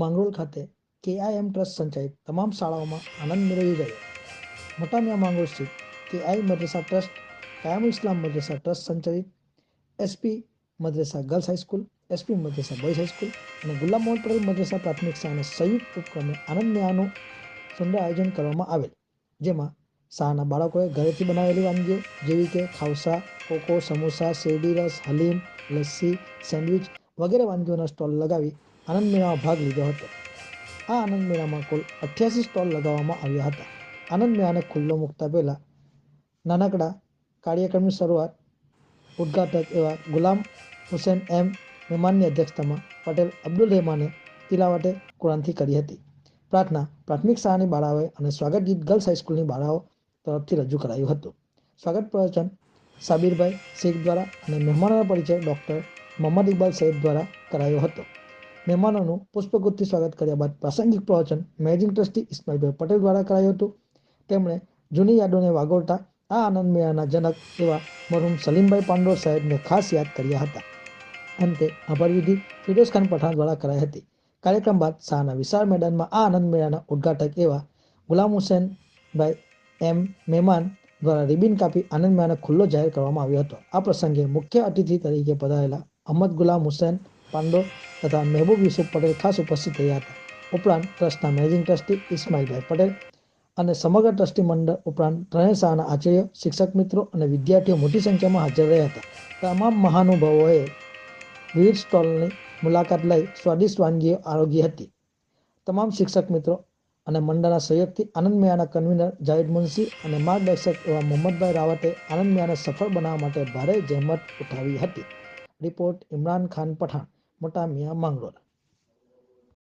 માંગરોળ ખાતે કેઆઈએમ ટ્રસ્ટ સંચાલિત તમામ શાળાઓમાં આનંદ મેળવી રહ્યો. મોટામિયા માંગરોળ સ્થિત KI Madrasa trust, Kayam Islam Madrasa trust સંચાલિત, SP Madrasa girls high school SP Madrasa boys high school અને ગુલામ મોહન પટેલ મદ્રેસા પ્રાથમિક શાળાના સંયુક્ત ઉપક્રમે આનંદ મેળાનું સુંદર આયોજન કરવામાં આવેલ, જેમાં શાળાના બાળકોએ ઘરેથી બનાવેલી વાનગીઓ જેવી કે ખાવસા કોકો, સમોસા, શેરડી રસ, હલીમ, લસ્સી, સેન્ડવિચ વગેરે વાનગીઓના સ્ટોલ લગાવી આનંદ મેળામાં ભાગ લીધો હતો. આ આનંદ મેળામાં કુલ અઠ્યાસી સ્ટોલ લગાવવામાં આવ્યા હતા. આનંદ મેળાને ખુલ્લો મૂકતા પહેલાં નાનકડા કાર્યક્રમની શરૂઆત ઉદ્ઘાટક એવા ગુલામ હુસેન એમ મહેમાનની અધ્યક્ષતામાં પટેલ અબ્દુલ રહેમાને તિલાવટે કુરાનથી કરી હતી. પ્રાર્થના પ્રાથમિક શાળાની બાળાઓએ અને સ્વાગત ગીત ગર્લ્સ હાઈસ્કૂલની બાળાઓ તરફથી રજૂ કરાયું હતું. સ્વાગત પ્રવચન સાબિરભાઈ શેખ દ્વારા અને મહેમાનોનો પરિચય ડૉક્ટર મોહમ્મદ ઇકબાલ સૈયદ દ્વારા કરાયો હતો. મહેમાનોનું પુષ્પગુથથી સ્વાગત કર્યા બાદ પ્રાસંગિક પ્રવચન મેનેજિંગ ટ્રસ્ટી ઇસ્માઇલભાઈ પટેલ દ્વારા કરાયું હતું. તેમણે જૂની યાદોને વાગોળતા આ આનંદ મેળાના જનક એવા મરહુમ સલીમભાઈ પાંડોર સાહેબને ખાસ યાદ કર્યા હતા. અંતે આભાર વિધિ ફિરોઝ ખાન પઠાણ દ્વારા કરાઈ હતી. કાર્યક્રમ બાદ શાહના વિશાળ મેદાનમાં આ આનંદ મેળાના ઉદ્ઘાટક એવા ગુલામ હુસેનભાઈ એમ મહેમાન દ્વારા રિબિન કાપી આનંદ મેળાને ખુલ્લો જાહેર કરવામાં આવ્યો હતો. આ પ્રસંગે મુખ્ય અતિથિ તરીકે પધારેલા અહમદ ગુલામ હુસેન પાંડો તથા મહેબૂબ યુસુફ પટેલ ખાસ ઉપસ્થિત રહ્યા હતા. ઉપરાંત ટ્રસ્ટના મેનેજિંગ ટ્રસ્ટી ઇસ્માઇલભાઈ પટેલ અને સમગ્ર ટ્રસ્ટી મંડળ ઉપરાંત ત્રણેય શાળાના આચાર્ય, શિક્ષક મિત્રો અને વિદ્યાર્થીઓ મોટી સંખ્યામાં હાજર રહ્યા હતા. તમામ મહાનુભાવોએ વિવિધ સ્ટોલની મુલાકાત લઈ સ્વાદિષ્ટ વાનગીઓ આરોગી હતી. તમામ શિક્ષક મિત્રો અને મંડળના સહયોગથી આનંદ મેળાના કન્વીનર જાહિદ મુનશી અને માર્ગદર્શક એવા મોહમ્મદભાઈ રાવતે આનંદ મેળાને સફળ બનાવવા માટે ભારે જહેમત ઉઠાવી હતી. રિપોર્ટ ઇમરાન ખાન પઠાણ. మొట్ట మీ అమ్మంగోల